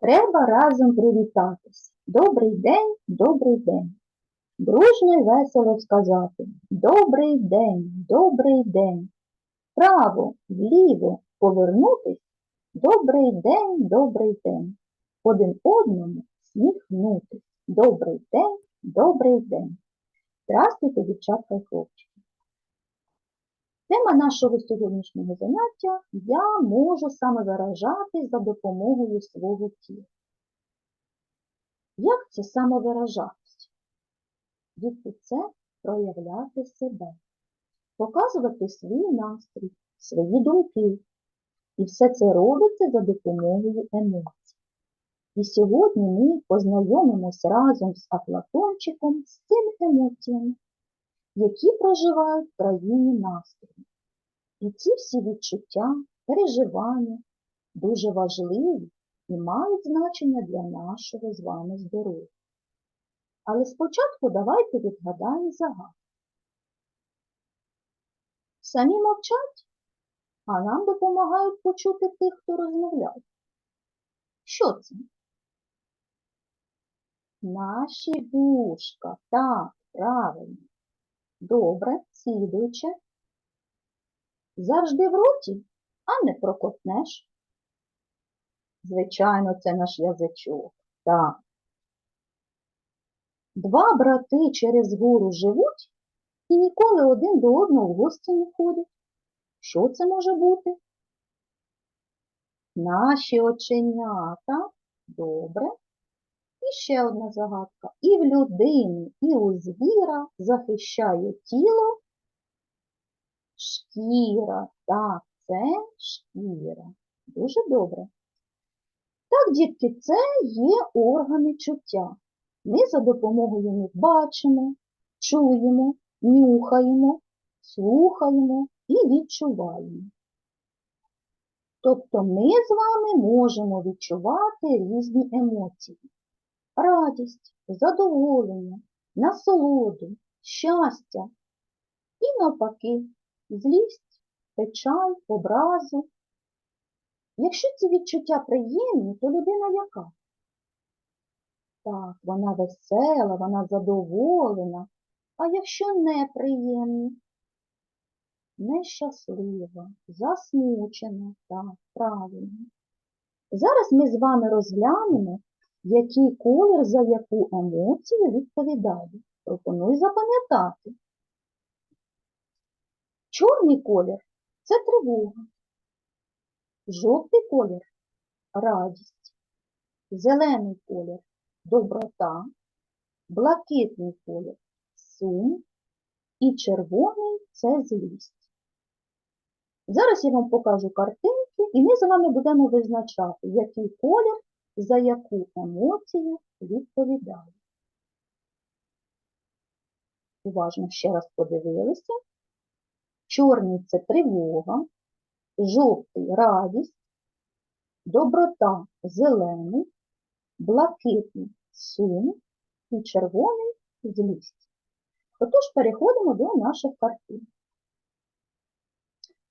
Треба разом привітатись. Добрий день, добрий день. Дружно й весело сказати Добрий день, добрий день. Вправо, вліво повернутись. Добрий день, добрий день. Один одному сміхнутись. Добрий день, добрий день. Здравствуйте, дівчатка і хлопчики. Тема нашого сьогоднішнього заняття я можу саме виражати за допомогою свого тіла. Як це самовиражатись? Діти, це проявляти себе, показувати свій настрій, свої думки. І все це робиться за допомогою емоцій. І сьогодні ми познайомимося разом з Афлатончиком з цими емоціями, які проживають в країні настрою. І ці всі відчуття, переживання дуже важливі і мають значення для нашого з вами здоров'я. Але спочатку давайте відгадаємо загадку. Самі мовчать, а нам допомагають почути тих, хто розмовляє. Що це? Наші вушка. Так, правильно. Добре, слідуюче. Завжди в роті, а не прокотнеш. Звичайно, це наш язичок. Так. Два брати через гору живуть і ніколи один до одного в гості не ходять. Що це може бути? Наші оченята. Добре. І ще одна загадка. І в людини, і у звіра захищає тіло шкіра. Так, це шкіра. Дуже добре. Так, дітки, це є органи чуття. Ми за допомогою них бачимо, чуємо, нюхаємо, слухаємо і відчуваємо. Тобто ми з вами можемо відчувати різні емоції. Радість, задоволення, насолоду, щастя і навпаки злість, печаль, образу. Якщо ці відчуття приємні, то людина яка? Так, вона весела, вона задоволена. А якщо неприємні? Нещаслива, засмучена, так, правильно. Зараз ми з вами розглянемо, який колір за яку емоцію відповідає. Пропоную запам'ятати. Чорний колір це тривога. Жовтий колір радість. Зелений колір доброта. Блакитний колір сум. І червоний це злість. Зараз я вам покажу картинки, і ми з вами будемо визначати, який колір за яку емоцію відповідає. Уважно ще раз подивилися. Чорний це тривога, жовтий радість, доброта зелений, блакитний сум і червоний злість. Отож переходимо до наших картин.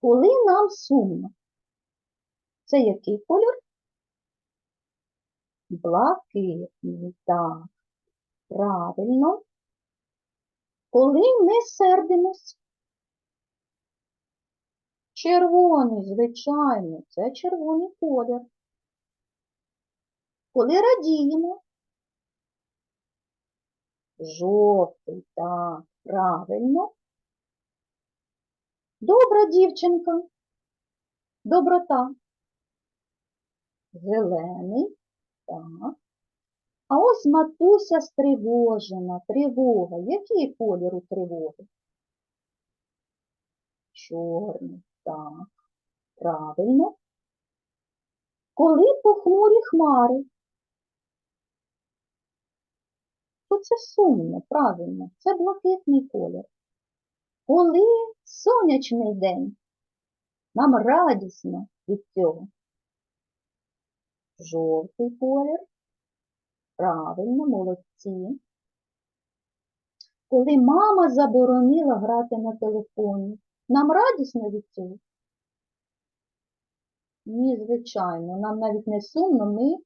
Коли нам сумно, це який кольор? Блакитний, так, правильно. Коли ми сердимось, червоний, звичайно, це червоний колір. Коли радіємо, жовтий, так, правильно. Добра дівчинка, доброта. Зелений, так. А ось матуся стривожена, тривога. Який колір у тривоги? Чорний, так, правильно. Коли похмурі хмари? То це сумно, правильно, це блакитний колір. Коли сонячний день, нам радісно від цього. Жовтий колір. Правильно, молодці. Коли мама заборонила грати на телефоні, нам радісно від цього. Ні, звичайно, нам навіть не сумно, ми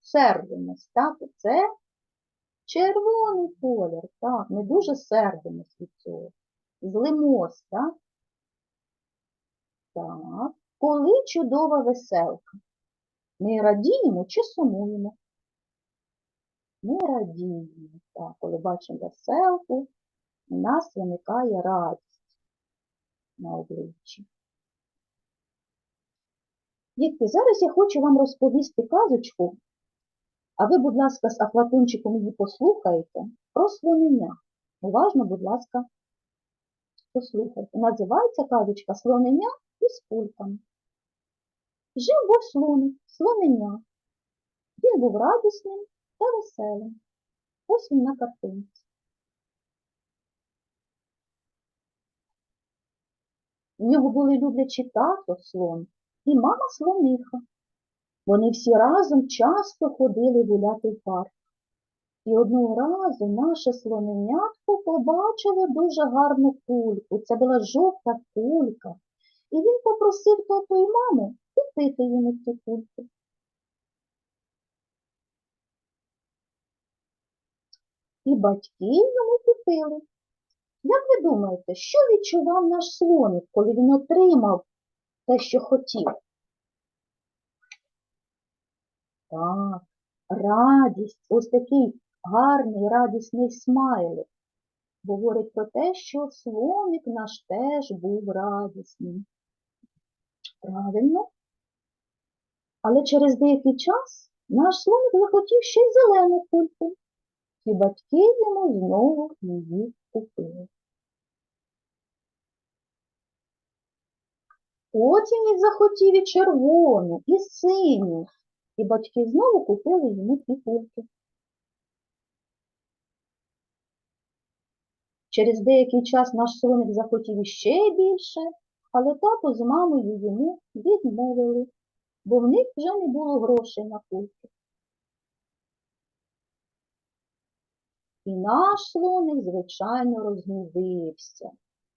сердимось, так? Це червоний колір, так, ми дуже сердимось від цього. Злимось, так? Так. Коли чудова веселка? Ми радіємо чи сумуємо? Ми радіємо. Так, коли бачимо веселку, у нас виникає радість на обличчі. Дітки, зараз я хочу вам розповісти казочку, а ви, будь ласка, з Афлатончиком її послухайте про слонення. Уважно, будь ласка, послухайте. Називається казочка Слонення із кульками. Жив був слоник, слонення. Він був радісним та веселим. Ось він на картинці. В нього були люблячі тато слон і мама слониха. Вони всі разом часто ходили гуляти в парк. І одного разу наше слоненятко побачило дуже гарну кульку. Це була жовта кулька. І він попросив тато і маму купити йому цю кульку. І батьки йому купили. Як ви думаєте, що відчував наш слоник, коли він отримав те, що хотів? Так, радість, ось такий гарний радісний смайлик. Говорить про те, що слоник наш теж був радісним. Правильно? Але через деякий час наш слоник захотів ще й зелену кульку, і батьки йому знову її купили. Потім він захотів і червону, і синю, і батьки знову купили йому ті кульки. Через деякий час наш слоник захотів іще більше, але тато з мамою йому відмовили, бо в них вже не було грошей на кульки. І наш слоник, звичайно, розгнівився.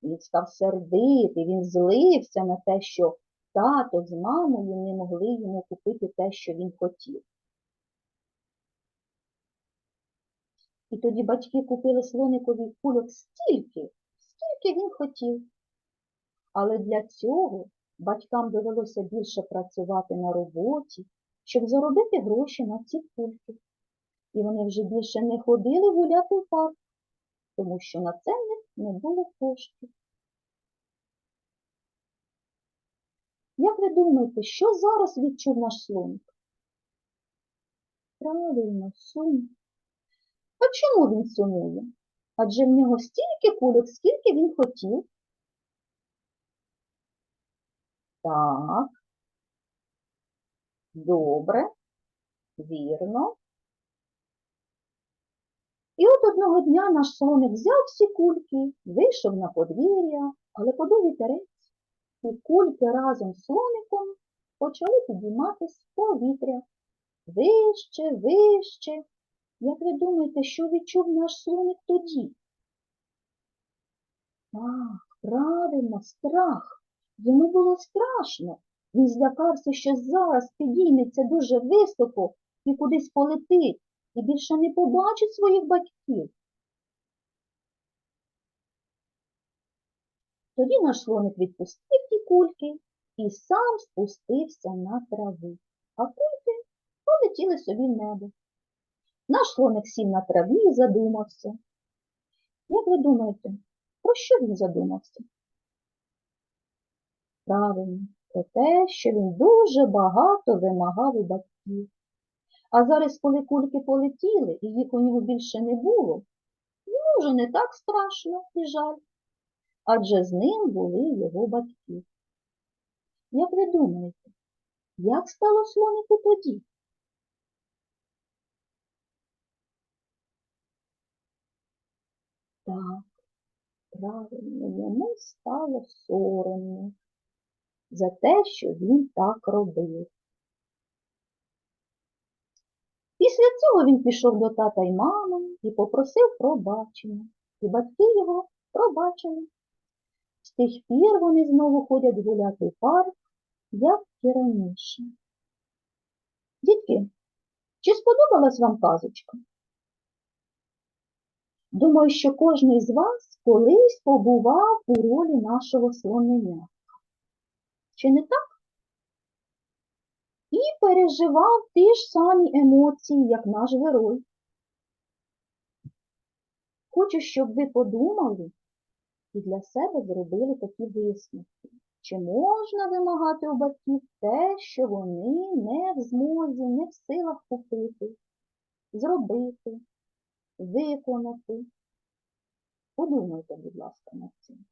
Він став сердитий, він злився на те, що тато з мамою не могли йому купити те, що він хотів. І тоді батьки купили слоникові кульок стільки, скільки він хотів. Але для цього батькам довелося більше працювати на роботі, щоб заробити гроші на ці кульки. І вони вже більше не ходили гуляти в парк, тому що на це не було коштів. Як ви думаєте, що зараз відчув наш слоник? Правильно, сум. А чому він сумує? Адже в нього стільки кульок, скільки він хотів. Так. Добре. Вірно. І от одного дня наш слоник взяв всі кульки, вийшов на подвір'я, але подув вітерець, і кульки разом з слоником почали підійматись в повітря. Вище, вище. Як ви думаєте, що відчув наш слоник тоді? Так, правильно, страх. Йому було страшно. Він злякався, що зараз підійметься дуже високо і кудись полетить, і більше не побачить своїх батьків. Тоді наш слоник відпустив ті кульки і сам спустився на траву, а кульки полетіли собі в небо. Наш слоник сів на траві і задумався. Як ви думаєте, про що він задумався? Правильно, про те, що він дуже багато вимагав у батьків. А зараз, коли кульки полетіли і їх у нього більше не було, йому вже не так страшно і жаль, адже з ним були його батьки. Як ви думаєте, як стало слонику тоді? Так, правильно, йому стало соромно за те, що він так робив. Після цього він пішов до тата й мами і попросив пробачення, і батьки його пробачили. З тих пір вони знову ходять гуляти в парк як і раніше. Дітки, чи сподобалась вам казочка? Думаю, що кожен із вас колись побував у ролі нашого слонення. Чи не так? І переживав ті ж самі емоції, як наш герой. Хочу, щоб ви подумали і для себе зробили такі висновки. Чи можна вимагати у батьків те, що вони не в змозі, не в силах купити, зробити, виконати? Подумайте, будь ласка, над цим.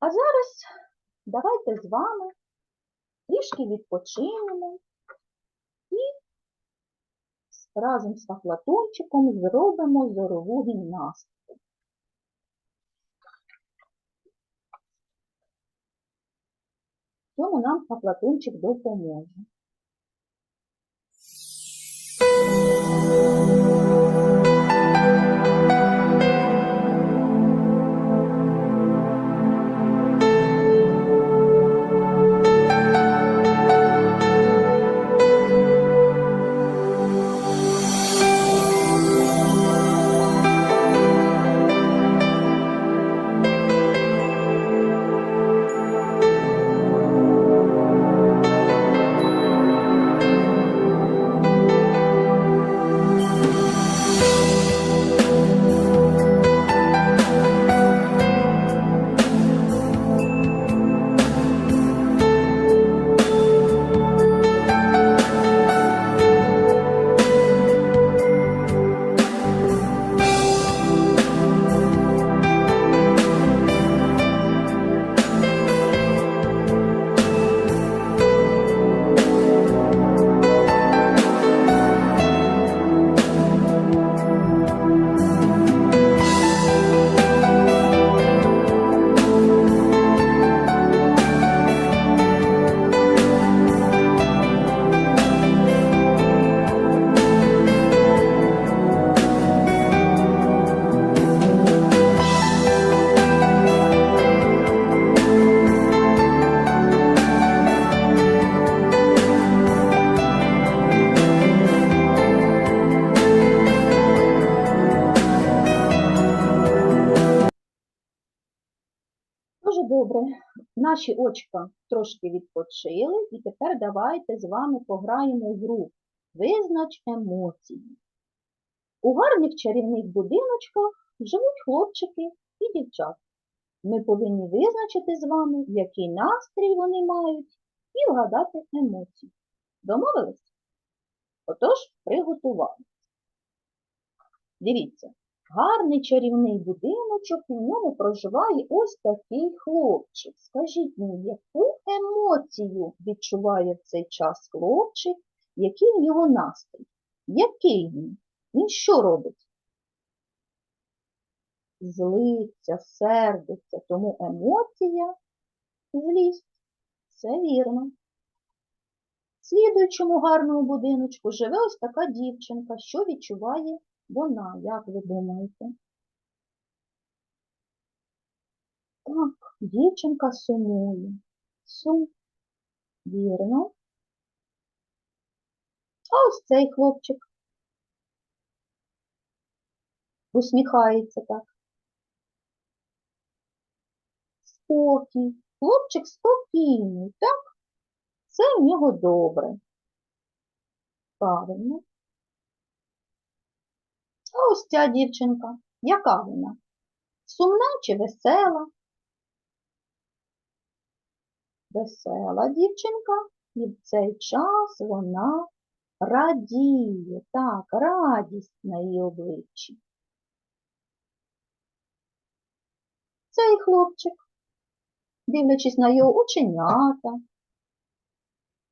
А зараз давайте з вами трішки відпочинемо і разом з Афлатончиком зробимо зорову гімнастику. Цьому нам Афлатончик допоможе. Наші очка трошки відпочили, і тепер давайте з вами пограємо в гру Визнач емоції. У гарних чарівних будиночках живуть хлопчики і дівчата. Ми повинні визначити з вами, який настрій вони мають, і вгадати емоції. Домовились? Отож, приготувалися. Дивіться, Гарний чарівний будиночок, і в ньому проживає ось такий хлопчик. Скажіть мені, яку емоцію відчуває в цей час хлопчик, який в нього настрій? Який він? Він що робить? Злиться, сердиться, тому емоція злість. Це вірно. Слідуючому гарному будиночку живе ось така дівчинка, що відчуває вона, як ви думаєте? Так, дівчинка сумує. Сум. Вірно. А ось цей хлопчик. Усміхається так. Спокій. Хлопчик спокійний, так? Це в нього добре. Правильно. А ось ця дівчинка, яка вона? Сумна чи весела? Весела дівчинка, і в цей час вона радіє, так, радість на її обличчі. Цей хлопчик, дивлячись на його оченята,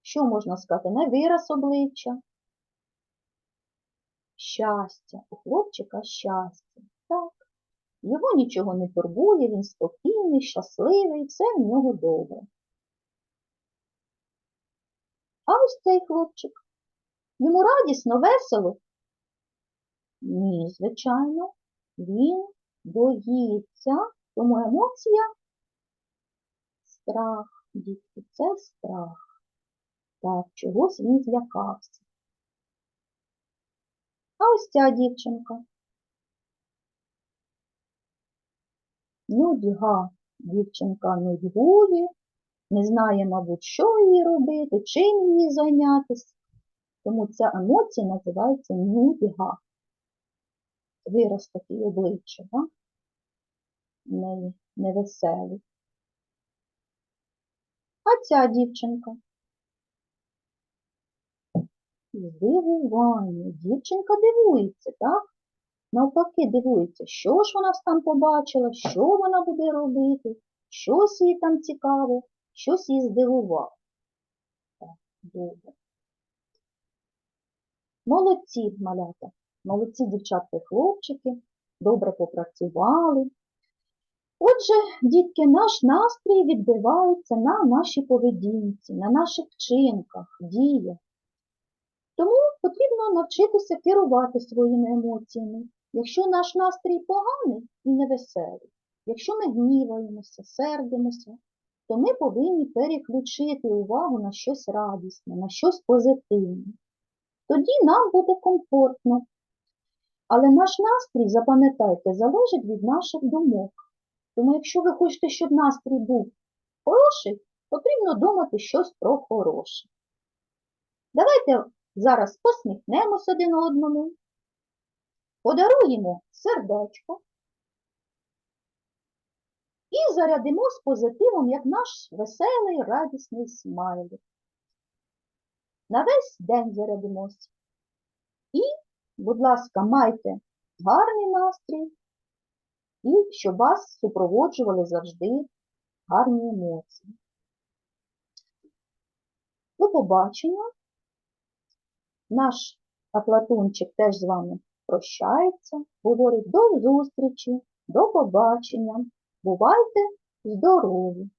що можна сказати, на вираз обличчя, щастя, у хлопчика щастя. Так. Його нічого не турбує, він спокійний, щасливий, все в нього добре. А ось цей хлопчик. Йому радісно, весело? Ні, звичайно, він боїться, тому емоція страх, дітки, це страх. Так, чогось він злякався. А ось ця дівчинка. Нудьга. Дівчинка нудьгує, не знає, мабуть, що їй робити, чим їй зайнятися. Тому ця емоція називається нудьга. Вираз такий обличчя, да? Не, невеселий. А ця дівчинка. Здивування. Дівчинка дивується, так? Навпаки, дивується, що ж вона там побачила, що вона буде робити, щось їй там цікаве, щось її здивувало. Так, добре. Молодці, малята, молодці дівчатки хлопчики, добре попрацювали. Отже, дітки, наш настрій відбивається на нашій поведінці, на наших вчинках, діях. Тому потрібно навчитися керувати своїми емоціями. Якщо наш настрій поганий і невеселий, якщо ми гніваємося, сердимося, то ми повинні переключити увагу на щось радісне, на щось позитивне. Тоді нам буде комфортно. Але наш настрій, запам'ятайте, залежить від наших думок. Тому якщо ви хочете, щоб настрій був хороший, потрібно думати щось про хороше. Давайте зараз посміхнемось один одному, подаруємо сердечко і зарядимо з позитивом, як наш веселий, радісний смайлик. На весь день зарядимось. І, будь ласка, майте гарний настрій і щоб вас супроводжували завжди гарні емоції. До побачення. Наш Аплатунчик теж з вами прощається, говорить до зустрічі, до побачення. Бувайте здорові!